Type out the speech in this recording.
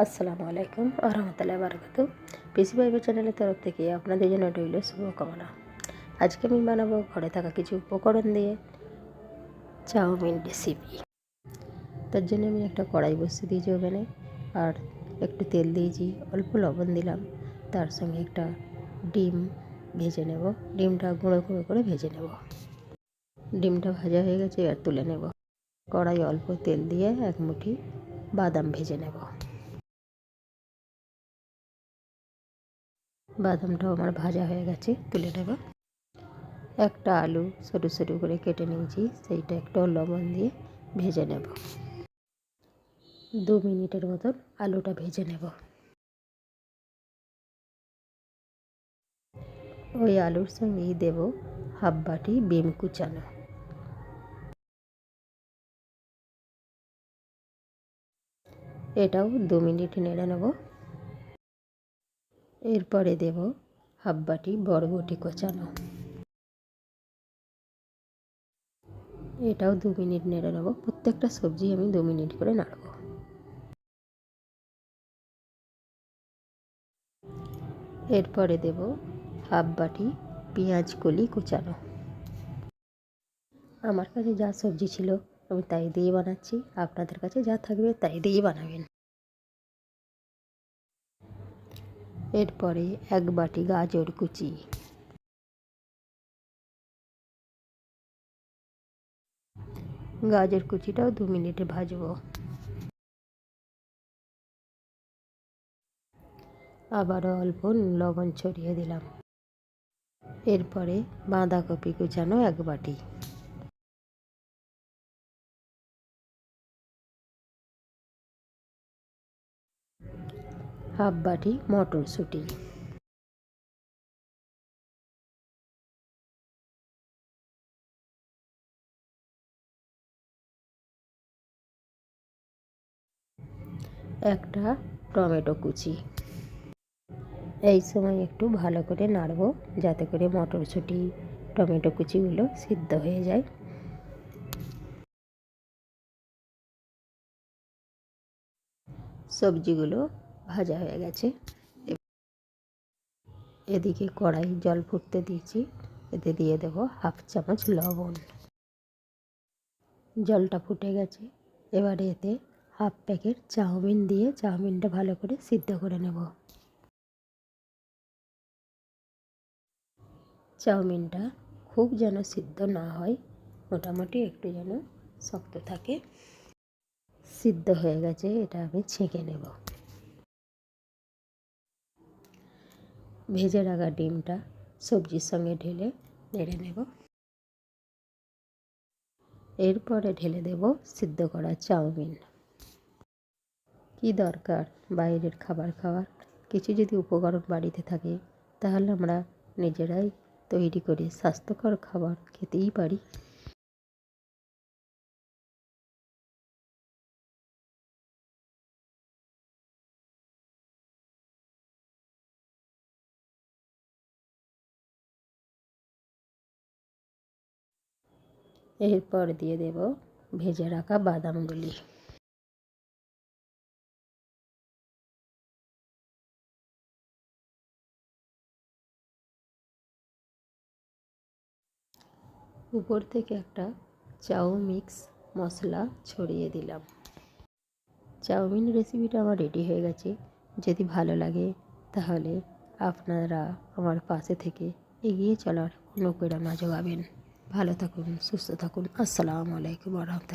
আসসালামু আলাইকুম আহমতুল্লাহ বারকাত পিসি বাইবের চ্যানেলের তরফ থেকে আপনাদের জন্য রইল শুভকামনা। আজকে আমি বানাবো ঘরে থাকা কিছু উপকরণ দিয়ে চাউমিন রেসিপি তার জন্য আমি একটা কড়াই বসিয়ে দিয়েছি ওভেনে, আর একটু তেল দিয়েছি, অল্প লবণ দিলাম। তার সঙ্গে একটা ডিম ভেজে নেব। ডিমটা গুঁড়ো গুঁড়ো করে ভেজে নেব। ডিমটা ভাজা হয়ে গেছে আর তুলে নেব। কড়াই অল্প তেল দিয়ে এক মুঠি বাদাম ভেজে নেব। বাদামটাও আমার ভাজা হয়ে গেছে, তুলে নেব। একটা আলু সরু সরু করে কেটে নিয়েছি, সেইটা একটু লবণ দিয়ে ভেজে নেব। দু মিনিটের মতন আলুটা ভেজে নেব। ওই আলুর সঙ্গেই দেব হাফ বাটি বিম কুচানো। এটাও দু মিনিট নেড়ে নেব। এরপরে দেব হাফ বাটি বরবটি কোচানো। এটাও দু মিনিট নেড়ে নেব। প্রত্যেকটা সবজি আমি দু মিনিট করে নাড়ব। এরপরে দেব হাফ বাটি পেঁয়াজ কলি কুচানো। আমার কাছে যা সবজি ছিল আমি তাই দিয়ে বানাচ্ছি। আপনাদের কাছে যা থাকবে তাই দিয়েই বানাবেন। এরপরে এক বাটি গাজর কুচি। গাজর কুচিটাও দু মিনিটে ভাজবো। আবারও অল্প লবণ ছড়িয়ে দিলাম। এরপরে বাঁধাকপি কুচানো এক বাটি। হাফ বাটি মটরশুঁটি। একটা টমেটো কুচি। এই সময় একটু ভালো করে নাড়ব, যাতে করে মটরশুঁটি, টমেটো কুচিগুলো সিদ্ধ হয়ে যায়। সবজিগুলো ভাজা হয়ে গেছে। এদিকে কড়াই জল ফুটতে দিয়েছি। এতে দিয়ে দেব হাফ চামচ লবণ। জলটা ফুটে গেছে। এবারে এতে হাফ প্যাকেট চাউমিন দিয়ে চাউমিনটা ভালো করে সিদ্ধ করে নেব। চাউমিনটা খুব যেন সিদ্ধ না হয়, মোটামুটি একটু যেন শক্ত থাকে। সিদ্ধ হয়ে গেছে, এটা আমি ছেঁকে নেব। ভেজে রাখা ডিমটা সবজির সঙ্গে ঢেলে নেড়ে নেব। এরপরে ঢেলে দেব সিদ্ধ করা চাউমিন। কি দরকার বাইরের খাবার খাওয়ার? কিছু যদি উপকরণ বাড়িতে থাকে, তাহলে আমরা নিজেরাই তৈরি করে স্বাস্থ্যকর খাবার খেতেই পারি। এরপর দিয়ে দেব ভেজে রাখা বাদামগুলি। উপর থেকে একটা চাউ মিক্স মশলা ছড়িয়ে দিলাম। চাউমিন রেসিপিটা আমার রেডি হয়ে গেছে। যদি ভালো লাগে, তাহলে আপনারা আমার পাশে থেকে এগিয়ে চলার অনুপ্রেরণা যোগাবেন ভালো থাকুন সুস্থ থাকুন। আসসালামু আলাইকুম রহমতুল্লাহ।